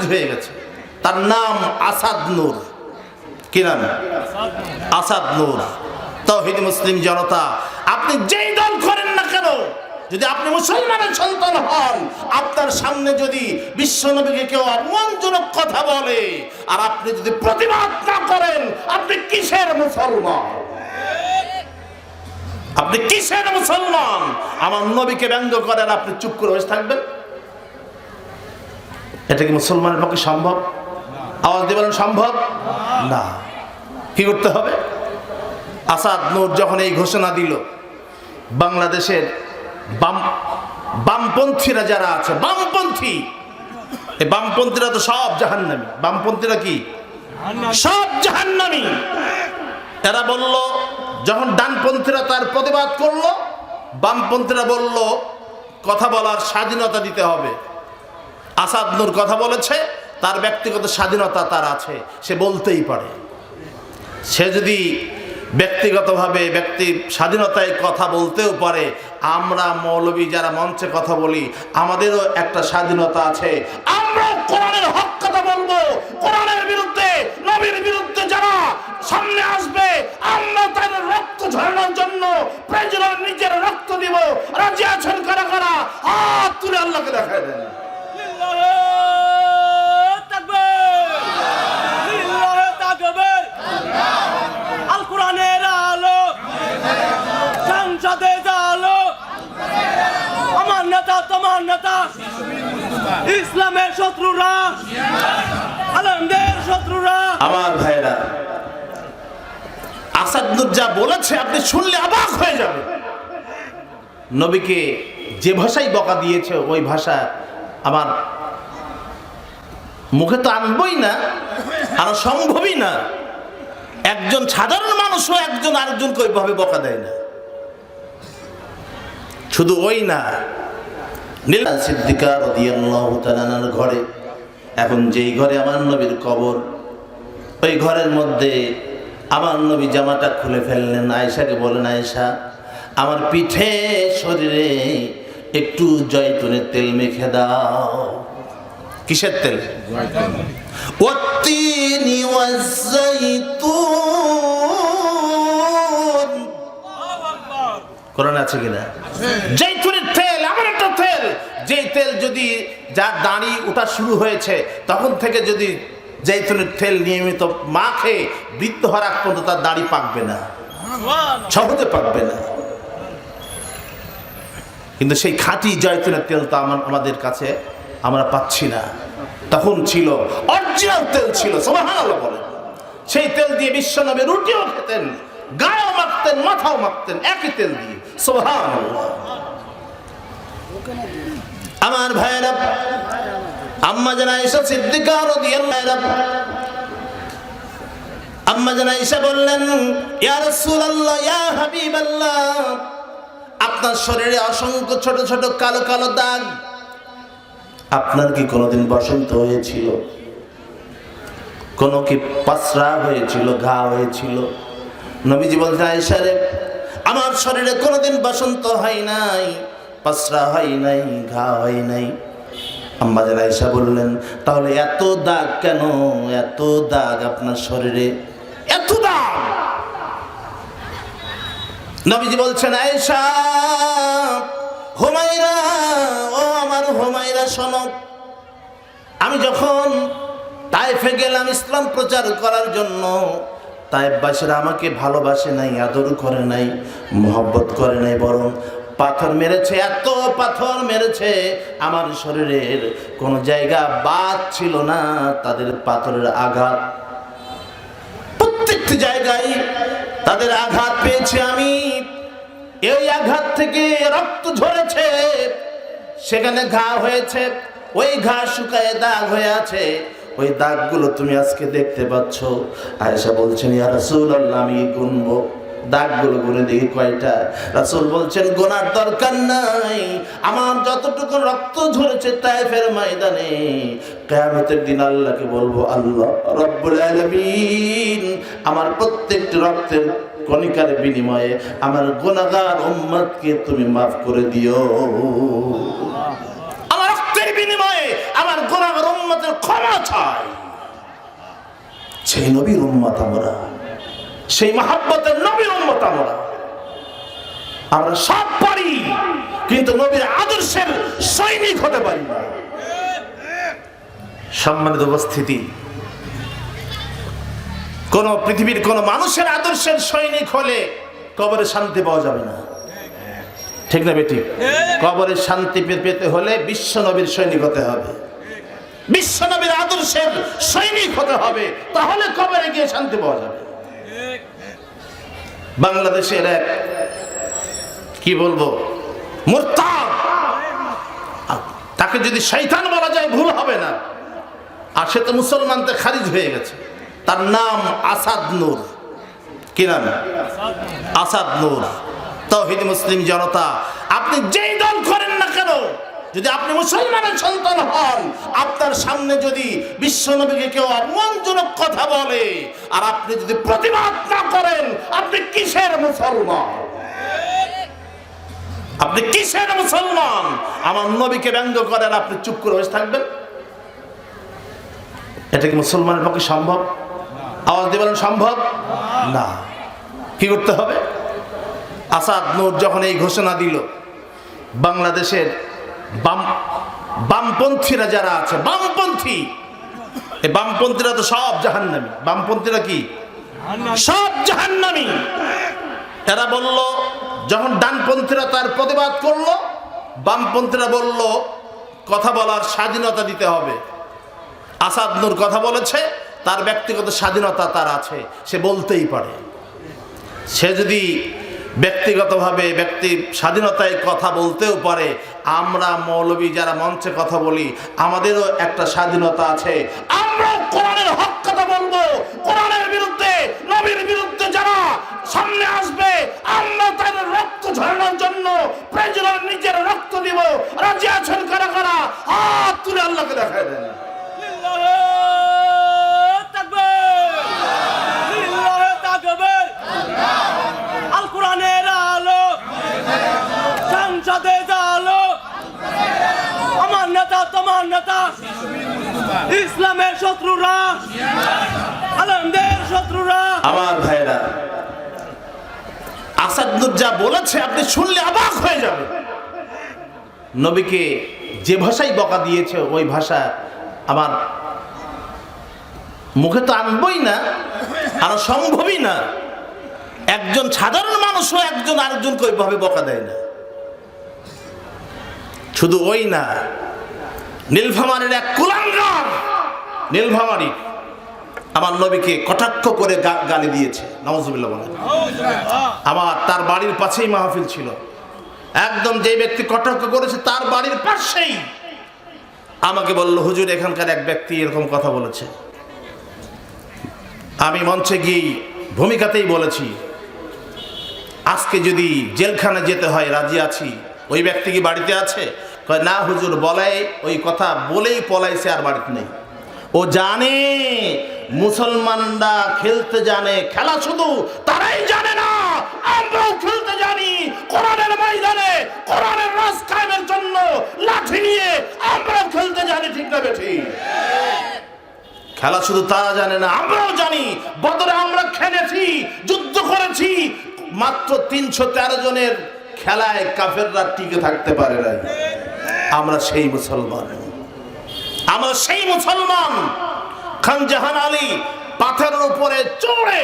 খারিজ হয়ে গেছে। তার নাম আসাদ নূর। কি নাম? আসাদ নূর। তৌহিদ মুসলিম জনতা, আপনি যেই দল করেন না কেন, যদি আপনি মুসলমানের সন্তান হন, আপনার সামনে যদি বিশ্বনবীকে কেউ অপমানজনক কথা বলে, আর আপনি যদি প্রতিবাদ না করেন, আপনি কিসের মুসলমান? আপনি কিসের মুসলমান? আমার নবীকে ব্যঙ্গ করেন, আপনি চুপ করে বসে থাকবেন। এটা কি মুসলমানের পক্ষে সম্ভব? আওয়াজ দিয়ে বলেন, সম্ভব? না। কি করতে হবে? আসাদ নূর যখন এই ঘোষণা দিল, বাংলাদেশের বাম, বামপন্থীরা যারা আছে, বামপন্থী, এই বামপন্থীরা তো সব জাহান্নামী। বামপন্থীরা কি? সব জাহান্নামী। এরা বলল, যখন ডানপন্থীরা তার প্রতিবাদ করল, বামপন্থীরা বলল, কথা বলার স্বাধীনতা দিতে হবে। আসাদ নূর কথা বলেছে, তার ব্যক্তিগত স্বাধীনতা তার আছে, সে বলতেই পারে। সে যদি ব্যক্তিগতভাবে ব্যক্তি স্বাধীনতায় কথা বলতেও পারে, আমরা মৌলবী যারা মঞ্চে কথা বলি, আমাদেরও একটা স্বাধীনতা আছে। আমরা কোরআনের হক কথা বলব, কোরআনের বিরুদ্ধে নবীর বিরুদ্ধে যারা সামনে আসবে আমরা তাদের রক্ত ঝরানোর জন্য প্রয়োজন নিজের রক্ত দিব রাজি আছেন কারা কারা হাত তুলে আল্লাহকে দেখায় দেন আল কোরআনের আলো সংসদে আলো আমার নেতা তোমার নেতা ইসলামের শত্রুরা আলমদের শত্রুরা আমার ভাইরা আসাদুর যা বলেছে, আপনি শুনলে অবাক হয়ে যাবে নবীকে যে ভাষাই বকা দিয়েছে, ওই ভাষা আমার মুখে তো আনবই না, আর সম্ভবই না। একজন সাধারণ মানুষও একজন আরেকজনকে ওইভাবে বকা দেয় না। শুধু ওই না, নীলা সিদ্দিকা রাদিয়াল্লাহু ঘরে, এখন যেই ঘরে আমার নবীর কবর, ওই ঘরের মধ্যে আমার নবী জামাটা খুলে ফেললেন, আয়েশাকে বলেন আয়েশা, আমার পিঠে শরীরে একটু জয়তুনের তেল মেখে দাও। কিসের তেল? কোরআন আছে কিনা? জৈতুনের তেল এমন একটা তেল। যে তেল যদি যার দাঁড়ি ওঠা শুরু হয়েছে, তখন থেকে যদি জৈতুনের তেল নিয়মিত মাখে বৃদ্ধ হওয়ার আগ পর্যন্ত তার দাড়ি পাকবে না। সহজে পাকবে না। কিন্তু সেই খাঁটি জয়তুনের তেল তো আমার আমাদের কাছে আমরা পাচ্ছি না। তখন ছিল অরিজিনাল তেল ছিল সোমাহানাল্লাহ বলেন। সেই তেল দিয়ে বিশ্বনবী রুটিও খেতেন, গায়েও মাখতেন, মাথাও মাখতেন, একই তেল দিয়ে সোহানাল্লাহ আমার ভাইরা আম্মা জানা এসা সিদ্দিকা আম্মা জানা এসা বললেন, ইয়া আপনার শরীরে অসংখ্য ছোট ছোট কালো কালো দাগ। আপনার কি কোনোদিন বসন্ত হয়েছিল? কোনো কি পাসরা হয়েছিল, ঘা হয়েছিল? নবীজি বলছে রে, আমার শরীরে কোনোদিন বসন্ত হয় নাই পাসরা হয় নাই, ঘা হয় নাই। আম্মাদের আয়েশা বললেন, তাহলে এত দাগ কেন? এত দাগ আপনার শরীরে? এত দাগ? নবীজি বলছেন, আয়েশা হোমাইরা ও আমার হোমাইরা শোনো। আমি যখন তাইফে গেলাম ইসলাম প্রচার করার জন্য তাইফবাসীরা আমাকে ভালোবাসে নাই, আদর করে নাই, মোহব্বত করে নাই, বরং পাথর মেরেছে, এত পাথর মেরেছে, আমার শরীরের কোনো জায়গা বাদ ছিল না, তাদের পাথরের আঘাত। প্রত্যেকটি জায়গায় তাদের আঘাত পেয়েছি আমি। এই আঘাত থেকে রক্ত ঝরেছে, সেখানে ঘা হয়েছে, ওই ঘা শুকায় দাগ হয়ে আছে। ওই দাগগুলো তুমি আজকে দেখতে পাচ্ছ। আয়েশা বলছেন, ইয়া রাসূলুল্লাহ, আমি গুনবো। দাগগুলো গুনে দেখি কয়টা? রাসূল বলছেন, গোনার দরকার নাই। আমার যতটুকু রক্ত ঝরেছে তাইফের ময়দানে, কিয়ামতের দিন আল্লাহকে বলব, আল্লাহ রব্বুল আলামিন আমার প্রত্যেকটি রক্তের কণিকার বিনিময়ে আমার গুনাহগার উম্মতকে তুমি মাফ করে দিও। আমার রক্তের বিনিময়ে আমার গোনাগার উম্মতের ক্ষমা চাই সেই নবীর উম্মত আমরা। সেই মহাব্বতের নবীর উম্মত আমরা। আমরা সব পারি, কিন্তু নবীর আদর্শের সৈনিক হতে পারি না। সম্মানিত উপস্থিতি, কোন পৃথিবীর কোন মানুষের আদর্শের সৈনিক হলে কবরে শান্তি পাওয়া যাবে না। ঠিক না বেটি? কবরে শান্তি পেতে হলে বিশ্ব নবীর সৈনিক হতে হবে। বিশ্ব নবীর আদর্শের সৈনিক হতে হবে, তাহলে কবরে গিয়ে শান্তি পাওয়া যাবে। বাংলাদেশের এক, কি বলব তাকে যদি শৈতান বলা যায়, ভুল হবে না। আর সে তো মুসলমানদের খারিজ হয়ে গেছে। তার নাম আসাদ নূর। কি নাম? আসাদ নূর। তহিদ মুসলিম জনতা, আপনি কেন যদি আপনি মুসলমানের সন্তান হন, আপনার সামনে যদি বিশ্বনবীকে কেউ অপমানজনক কথা বলে, আর আপনি যদি প্রতিবাদ না করেন, আপনি কিসের মুসলমান? আপনি কিসের মুসলমান? আমার নবীকে ব্যঙ্গ করেন, আপনি চুপ করে বসে থাকবেন? এটা কি মুসলমানের পক্ষে সম্ভব? আওয়াজ দিয়ে বলেন, সম্ভব? না। কি করতে হবে? আসাদ নূর যখন এই ঘোষণা দিল, বাংলাদেশের বাম বামপন্থীরা যারা আছে, বামপন্থী। এই বামপন্থীরা তো সব জাহান্নামী। বামপন্থীরা কি? সব জাহান্নামী। এরা বলল, যখন ডানপন্থীরা তার প্রতিবাদ করল, বামপন্থীরা বলল, কথা বলার স্বাধীনতা দিতে হবে। আসাদ নূর কথা বলেছে, তার ব্যক্তিগত স্বাধীনতা তার আছে, সে বলতেই পারে। সে যদি ব্যক্তিগতভাবে ব্যক্তি স্বাধীনতায় কথা বলতেও পারে। আমরা মৌলবী যারা মঞ্চে কথা বলি, আমাদেরও একটা স্বাধীনতা আছে। আমরা কোরআনের হক কথা বলব, কোরআনের বিরুদ্ধে নবীর বিরুদ্ধে যারা সামনে আসবে আমরা তাদের রক্ত ঝরানোর জন্য প্রয়োজন নিজের রক্ত দিব রাজি আছেন কারা কারা হাত তুলে আল্লাহকে দেখায় দেন লিল্লাহে তাকবীর লিল্লাহে তাকবীর আল কোরআনের আলো সংসদে আলো আমার নেতা তোমার নেতা ইসলামের শত্রুরা আলমদের শত্রুরা আমার ভাইরা আসাদুর যা বলেছে আপনি শুনলে অবাক হয়ে যাবে। নবীকে যে ভাষায় বকা দিয়েছে, ওই ভাষা আমার মুখে তো আনবই না, আর সম্ভবই না। একজন সাধারণ মানুষও একজন আরেকজনকে ওইভাবে বকা দেয় না। শুধু ওই না, নীলফামারের এক কুলাঙ্গার, নীলফামারি আমার নবীকে কটাক্ষ করে গালি দিয়েছে। নওয়াজুবিল্লাহ বলেন। আমার তার বাড়ির পাশেই মাহফিল ছিল। একদম যে ব্যক্তি কটাক্ষ করেছে তার বাড়ির পাশেই। আমাকে বলল, হুজুর, এখানকার এক ব্যক্তি এরকম কথা বলেছে। আমি মঞ্চে গিয়ে ভূমিকাতেই বলেছি, আজকে যদি জেলখানে যেতে হয়, রাজি আছি। ওই ব্যক্তি কি বাড়িতে আছে? না হুজুর বলাই ওই কথা বলেই পলাইছে আর বাড়িতে নেই। ও জানে মুসলমানরা খেলতে জানে, খেলা শুধু তারাই জানে না, আমরাও খেলতে জানি। কোরআনের ময়দানে, কোরআনের রাজ কায়েমের জন্য লাঠি নিয়ে আমরাও খেলতে জানি, ঠিক না বেঠি? খেলা শুধু তারা জানে না, আমরাও জানি। বদরে আমরা খেলেছি, যুদ্ধ করেছি, মাত্র তিনশো তেরো জনের খেলায় কাফেররা টিকে থাকতে পারে না আমরা সেই মুসলমান। আমরা সেই মুসলমান। খান জাহান আলী পাথরের উপরে চড়ে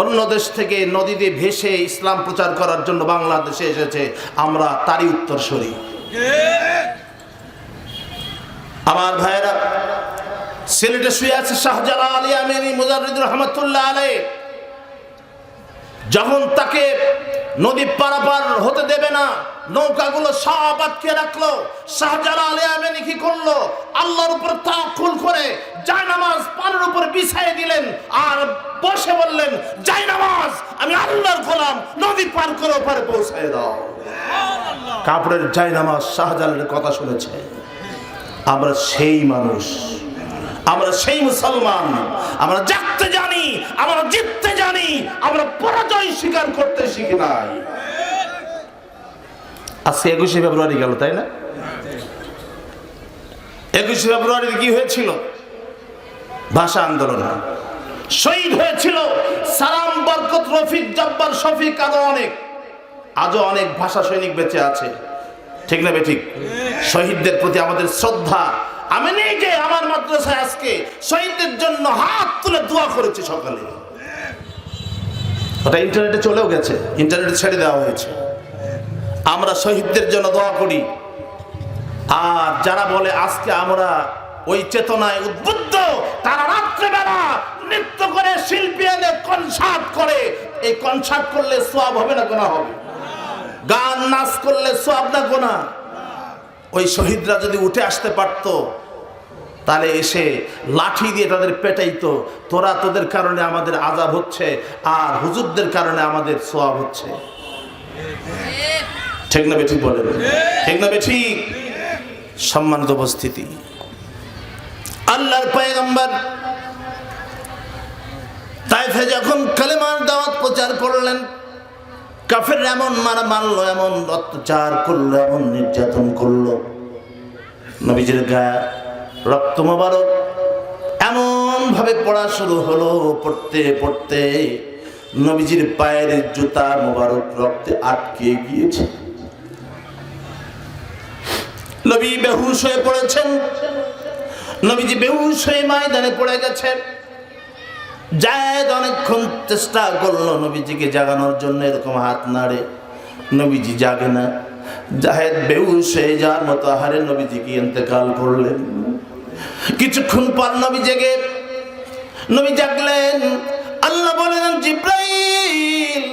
অন্য দেশ থেকে নদীতে ভেসে ইসলাম প্রচার করার জন্য বাংলাদেশে এসেছে। আমরা তারই উত্তর সরি আমার ভাইয়েরা, সিলেটে শুয়ে আছে শাহজালাল আলী আমিনী মুজাহিদুর রহমতুল্লাহ আলাই যখন তাকে নদী পারাপার হতে দেবে না নৌকাগুলো সব আটকে রাখল শাহজালাল আলী আমিনী কি করল? আল্লাহর উপর তাকুল করে জায়নামাজ পানের উপর বিছাই দিলেন আর বসে বললেন জায়নামাজ আমি আল্লাহর গোলাম নদী পার করে ওপারে পৌঁছায় দাও। কাপড়ের জায়নামাজ শাহজালালের কথা শুনেছে। আমরা সেই মানুষ। আমরা সেই মুসলমান। আমরা জাগতে জানি, আমরা জিততে জানি, আমরা পরাজয় স্বীকার করতে শিখি নাই। আজকে একুশে ফেব্রুয়ারি গেল, তাই না? একুশে ফেব্রুয়ারিতে কি হয়েছিল? ভাষা আন্দোলন। শহীদ হয়েছিল সালাম বরকত রফিক জব্বার শফিক আরও অনেক। আজও অনেক ভাষা সৈনিক বেঁচে আছে। ঠিক না বেঠিক শহীদদের প্রতি আমাদের শ্রদ্ধা আমি নিজে আমার মাদ্রাসায় আজকে শহীদদের জন্য হাত তুলে দোয়া করেছি সকালে। ওটা ইন্টারনেটে চলেও গেছে, ইন্টারনেটে ছেড়ে দেওয়া হয়েছে। আমরা শহীদদের জন্য দোয়া করি। আর যারা বলে আজকে আমরা ওই চেতনায় উদ্বুদ্ধ, তারা রাত্রেবেলা নৃত্য করে শিল্পী এনে কনসার্ট করে। এই কনসার্ট করলে সব হবে না, গোনা হবে। গান, নাচ করলে সব না, গোনা। ওই শহীদরা যদি উঠে আসতে পারত, তাহলে এসে লাঠি দিয়ে তাদের পেটাইতো। তোরা তোদের কারণে আমাদের আজাব হচ্ছে, আর হুজুরদের কারণে আমাদের সোয়াব হচ্ছে। ঠিক না বেঠিক বলেন? ঠিক না বেঠিক? সম্মানিত উপস্থিতি। আল্লাহর পয়গম্বর তাইফে যখন কালেমার দাওয়াত প্রচার করলেন কাফের এমন মারা মারলো এমন অত্যাচার করল, এমন নির্যাতন করল। নবীজির গায়ে রক্ত মোবারক। এমন ভাবে পড়া শুরু হলো, পড়তে পড়তে নবীজির পায়ের জুতা মোবারক রক্তে আটকে গিয়েছে। নবী বেহুশ হয়ে পড়েছেন। নবীজি বেহুশ হয়ে ময়দানে পড়ে গেছেন। জায়দ অনেকক্ষণ চেষ্টা করল নবীজিকে জাগানোর জন্য, এরকম হাত নাড়ে। নবীজি জাগে না। জাহেদ বেহুশ হয়ে যাওয়ার মতো আহারে নবীজিকে ইন্তেকাল করলেন। কিছুক্ষণ পর নবী জেগে। নবী জাগলেন। আল্লাহ বলেন জিব্রাইল,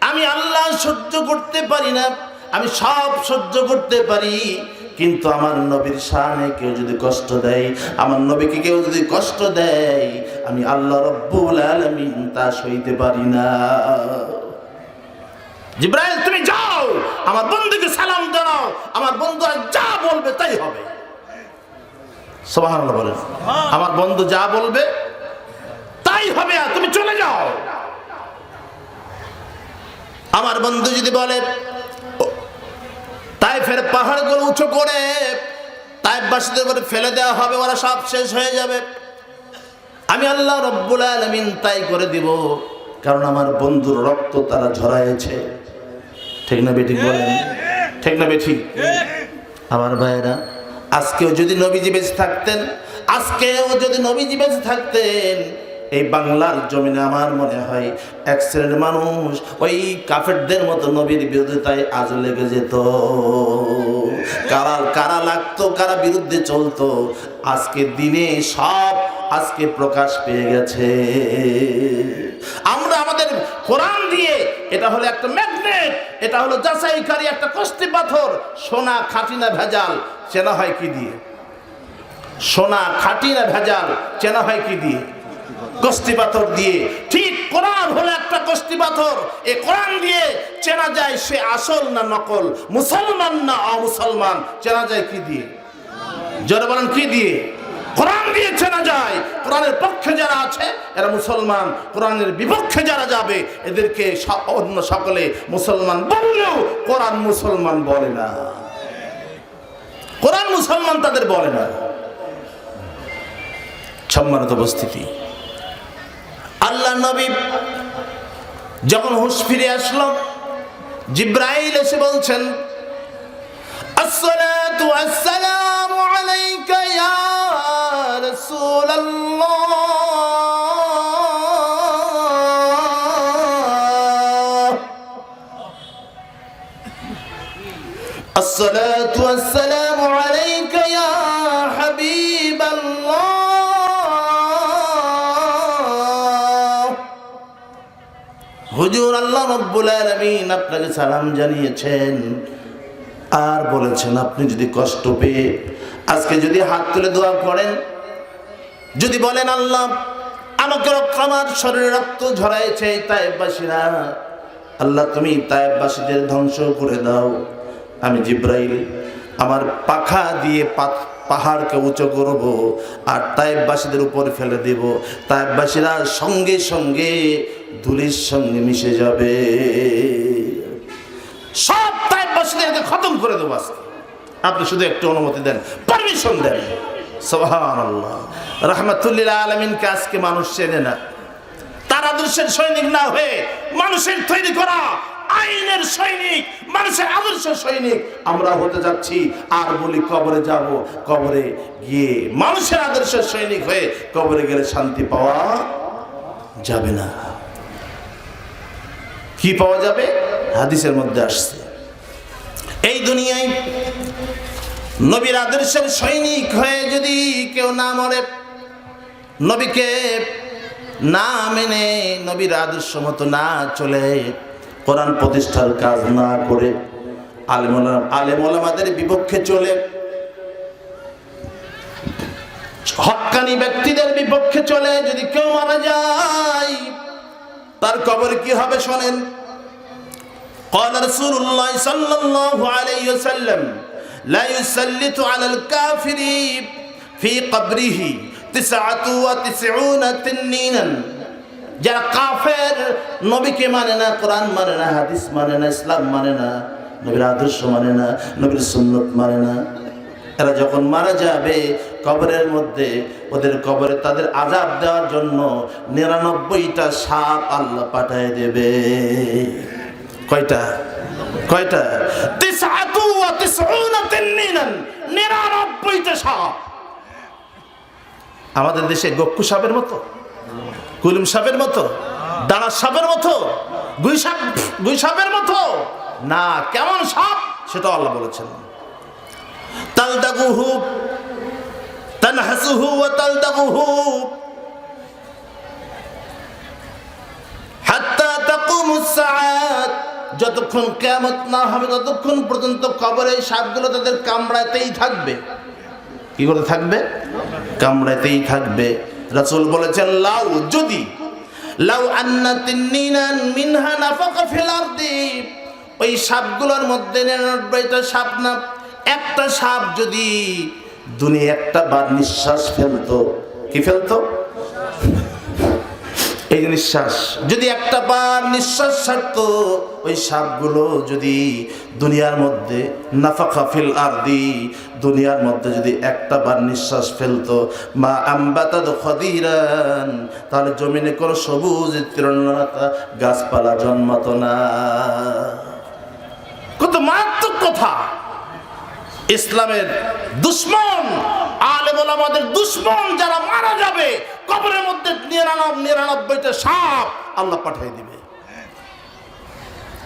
আমি আল্লাহ সহ্য করতে পারি না। আমি সব সহ্য করতে পারি। কিন্তু আমার নবীর শানে কেউ যদি কষ্ট দেয়, আমার নবীকে কেউ যদি কষ্ট দেয় আমি আল্লাহ রব্বুল আলামিন তা সইতে পারি না। জিব্রাইল তুমি যাও আমার বন্ধুকে সালাম জানাও আমার বন্ধু আর যা বলবে তাই হবে। সুবহানাল্লাহ বলেন। আমার বন্ধু যা বলবে তাই হবে আর তুমি চলে যাও। আমার বন্ধু যদি বলে তাই ফের পাহাড়গুলো উঁচু করে তাই বাসীদের উপরে ফেলে দেওয়া হবে ওরা সব শেষ হয়ে যাবে। আমি আল্লাহ রব্বুল আলমিন তাই করে দিব, কারণ আমার বন্ধুর রক্ত তারা ঝরাইছে। ঠিক না বেঠিক বলেন? ঠিক না বেঠিক? আমার ভাইয়েরা, আজকেও যদি নবীজি বেঁচে থাকতেন, আজকেও যদি নবীজি বেঁচে থাকতেন, এই বাংলার জমিনে আমার মনে হয় এক শ্রেণির মানুষ ওই কাফেরদের মতো নবীর বিরোধিতায় আজ লেগে যেত। কারা কারা লাগতো, কারা বিরুদ্ধে চলতো, আজকে দিনে সব আজকে প্রকাশ পেয়ে গেছে। আমরা আমাদের কোরআন দিয়ে, এটা হলো একটা ম্যাগনেট, এটা হলো যাচাইকারী, একটা কষ্টি পাথর, সোনা খাঁটি না ভেজাল, চেনা হয় কি দিয়ে? সোনা খাঁটি না ভেজাল, চেনা হয় কি দিয়ে? কষ্টি পাথর দিয়ে। ঠিক কোরআন হলো একটা কষ্টি পাথর, এ কোরআন দিয়ে চেনা যায় সে আসল না নকল, মুসলমান না অমুসলমান, চেনা যায় কি দিয়ে? বলেন কি দিয়ে? কোরআন দিয়ে চেনা যায়, কোরআনের পক্ষে যারা আছে, এরা মুসলমান। কোরআনের বিপক্ষে যারা যাবে, এদেরকে অন্য সকলে মুসলমান বললেও কোরআন মুসলমান বলে না। কোরআন মুসলমান তাদের বলে না। সম্মানিত উপস্থিতি। আল্লাহ নবী যখন হুশ ফিরে আসল, জিব্রাইল এসে বলছেন, আসসালাতু আসসালামু আলাইকা ইয়া رسول الله الصلاة والسلام عليك يا حبيب الله হুজুর আল্লাহ রব্বুল আলামিন আপনাকে সালাম জানিয়েছেন আর বলেছেন আপনি যদি কষ্ট পেয়ে আজকে যদি হাত তুলে দোয়া করেন যদি বলেন আল্লাহ, আমাকে আমার শরীরে রক্ত ঝরাইছে তাইবাসীরা আল্লাহ তুমি তাইবাসীদের ধ্বংস করে দাও। আমি জিব্রাইল, আমার পাখা দিয়ে পাহাড়কে উঁচু করব আর তাইবাসীদের উপর ফেলে দেব। তাইবাসীরা সঙ্গে সঙ্গে ধুলির সঙ্গে মিশে যাবে। সব তাইবাসীদেরকে খতম করে দেবো আজকে। আপনি শুধু একটু অনুমতি দেন, পারমিশন দেন। সোহান আল্লাহ রহমতুল্লিল আলমিনকে আজকে মানুষ চেনে না। তার আদর্শের সৈনিক না হয়ে মানুষের তৈরি করা আইনের সৈনিক, মানুষের আদর্শ সৈনিক আমরা হতে যাচ্ছি আর বলি কবরে যাব। কবরে গিয়ে মানুষের আদর্শের সৈনিক হয়ে কবরে গেলে শান্তি পাওয়া যাবে না। কি পাওয়া যাবে? হাদিসের মধ্যে আসছে। এই দুনিয়ায় নবীর আদর্শের সৈনিক হয়ে যদি কেউ না মরে নবীকে না মেনে নবীর আদর্শ মতো না চলে কোরআন প্রতিষ্ঠার কাজ না করে আলেম আলেমলামাদের বিপক্ষে চলে হক্কানি ব্যক্তিদের বিপক্ষে চলে যদি কেউ মারা যায় তার কবর কি হবে শোনেন قال رسول الله صلى الله عليه وسلم لا يسلط على الكافر في قبره تسعة وتسعون تنينا যারা কাফের নবীকে মানে না কোরআন মানে না হাদিস মানে না ইসলাম মানে না নবীর আদর্শ মানে না নবীর সুন্নত মানে না এরা যখন মারা যাবে কবরের মধ্যে ওদের কবরে তাদের আজাব দেওয়ার জন্য নিরানব্বইটা সাপ আল্লাহ পাঠায় দেবে কয়টা কয়টা তিসআতু ওয়া তিসউনা তিন্নিনান নিরানব্বইটা সাপ। আমাদের দেশে গক্কু সাপের মতো, কুলুম সাপের মতো দাঁড়া সাপের মতো সাপের মতো। না, কেমন সাপ, সেটা আল্লাহ বলেছেন। তালদাগুহু, তানহাসুহু ওয়া তালদাগুহু। হাত্তা তাকুমুস সাআত। যতক্ষণ কিয়ামত না হবে, ততক্ষণ পর্যন্ত কবরে সাপগুলো তাদের কামড়াতেই থাকবে। কি করে থাকবে? কামড়াতেই থাকবে। রাসুল বলেছেন, লাউ যদি, লাউ আন্না তিন্নিনান মিনহা নাফাকা ফিল আরদি। ওই সাপগুলোর মধ্যে নিরানব্বইটা সাপ না, একটা সাপ যদি দুনিয়া একটা বার নিঃশ্বাস ফেলতো, কি ফেলতো? এই যে নিঃশ্বাস, যদি একটা বার নিঃশ্বাস ছাড়তো, ওই সাপগুলো যদি দুনিয়ার মধ্যে নাফাকা ফিল আরদি, দুনিয়ার মধ্যে যদি একটা বার নিঃশ্বাস ফেলতো, মা আম্বাতাদ খদিরান, তাহলে জমিনে কোনো সবুজ তৃণলতা গাছপালা জন্মাতো না। কত মারাত্মক কথা! ইসলামের দুশ্মন, আলেম আমাদের দুশ্মন যারা মারা যাবে, কবরের মধ্যে নিরানব্বই নিরানব্বইটা সাপ আল্লাহ পাঠিয়ে দিবে।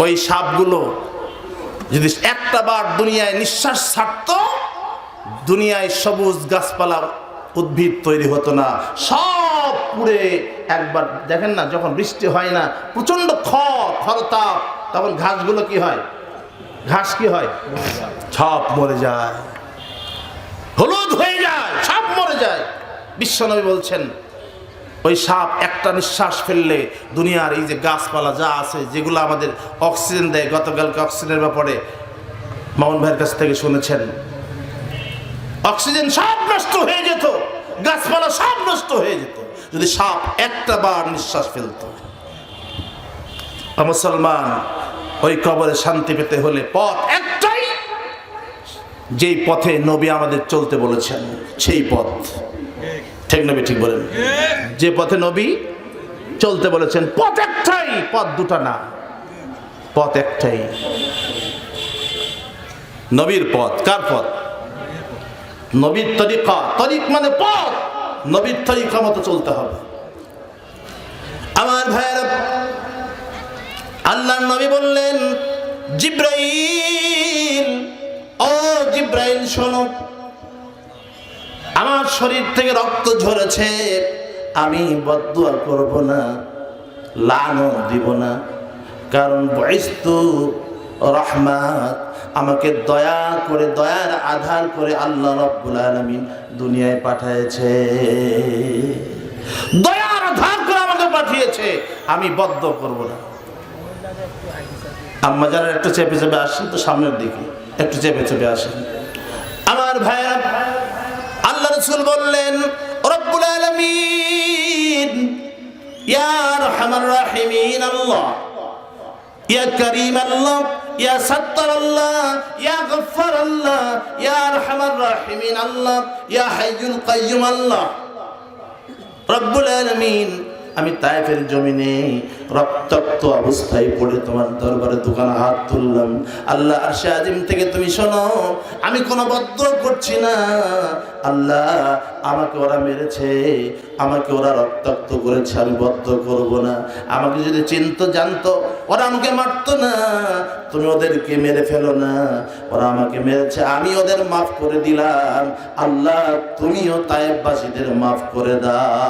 ওই সাপগুলো যদি একটা বার দুনিয়ায় নিঃশ্বাস ছাড়তো, দুনিয়ায় সবুজ গাছপালা উদ্ভিদ তৈরি হতো না। সব পুড়ে একবার দেখেন না, যখন বৃষ্টি হয় না প্রচণ্ড খর খরতাপ তখন ঘাসগুলো কি হয়? ঘাস কি হয়? সব মরে যায়। হলুদ হয়ে যায়, সব মরে যায়। বিশ্বনবী বলছেন, ওই সাপ একটা নিঃশ্বাস ফেললে দুনিয়ার এই যে গাছপালা যা আছে, যেগুলো আমাদের অক্সিজেন দেয়, গতকালকে অক্সিজেনের ব্যাপারে মামুন ভাইয়ের কাছ থেকে শুনেছেন, অক্সিজেন সব নষ্ট হয়ে যেত, গাছপালা সব নষ্ট হয়ে যেত, যদি সাপ একটা বার নিঃশ্বাস ফেলতো। মুসলমান ওই কবরে শান্তি পেতে হলে পথ একটাই। যেই পথে নবী আমাদের চলতে বলেছেন, সেই পথ। ঠিক নবী, ঠিক বলেন। যে পথে নবী চলতে বলেছেন, পথ একটাই, পথ দুটা না, পথ একটাই। নবীর পথ, কার পথ? নবীর তরিকা, তরিক মানে পথ। নবীর তরিকা মতো চলতে হবে। আমার ভাইয়েরা আল্লাহর নবী বললেন, জিব্রাইল, ও জিব্রাইল, শোনো। আমার শরীর থেকে রক্ত ঝরেছে, আমি বদুয়া করব না, লানও দিব না। কারণ বয়স্তু রহমাত আমাকে দয়া করে, দয়ার আধার করে আল্লাহ রব্বুল আলমিন দুনিয়ায় পাঠিয়েছে। দয়ার আধার করে আমাকে পাঠিয়েছে, আমি বদ্ধ করব না। আম্মা যারা একটু চেপে চেপে আসেন তো সামনের দিকে, একটু চেপে চেপে আসেন। আমার ভাইয়া আল্লাহ রসুল বললেন, রব্বুল আলমিন, ইয়া রহমান রাহিমিন, আল্লাহ, ইয়া করিম আল্লাহ ইয়া সত্তর আল্লাহ ইয়া গফফার আল্লাহ ইয়া আরহামার রাহিমিন, আল্লাহ, ইয়া হাইয়ুল কাইয়ুম, আল্লাহ, রব্বুল আলামিন আমি তায়েফের জমিনে রক্তাক্ত অবস্থায় পড়ে তোমার দরবারে দোকানে হাত তুললাম। আল্লাহ আরশে আজিম থেকে তুমি শোনো, আমি কোনো বদ্ধ করছি না। আল্লাহ আমাকে ওরা মেরেছে, আমাকে ওরা রক্তাক্ত করেছে, আমি বদ্ধ করব না। আমাকে যদি চিনতো, জানতো, ওরা আমাকে মারতো না, তুমি ওদেরকে মেরে ফেলো না। ওরা আমাকে মেরেছে, আমি ওদের মাফ করে দিলাম। আল্লাহ, তুমিও তায়েববাসীদের মাফ করে দাও।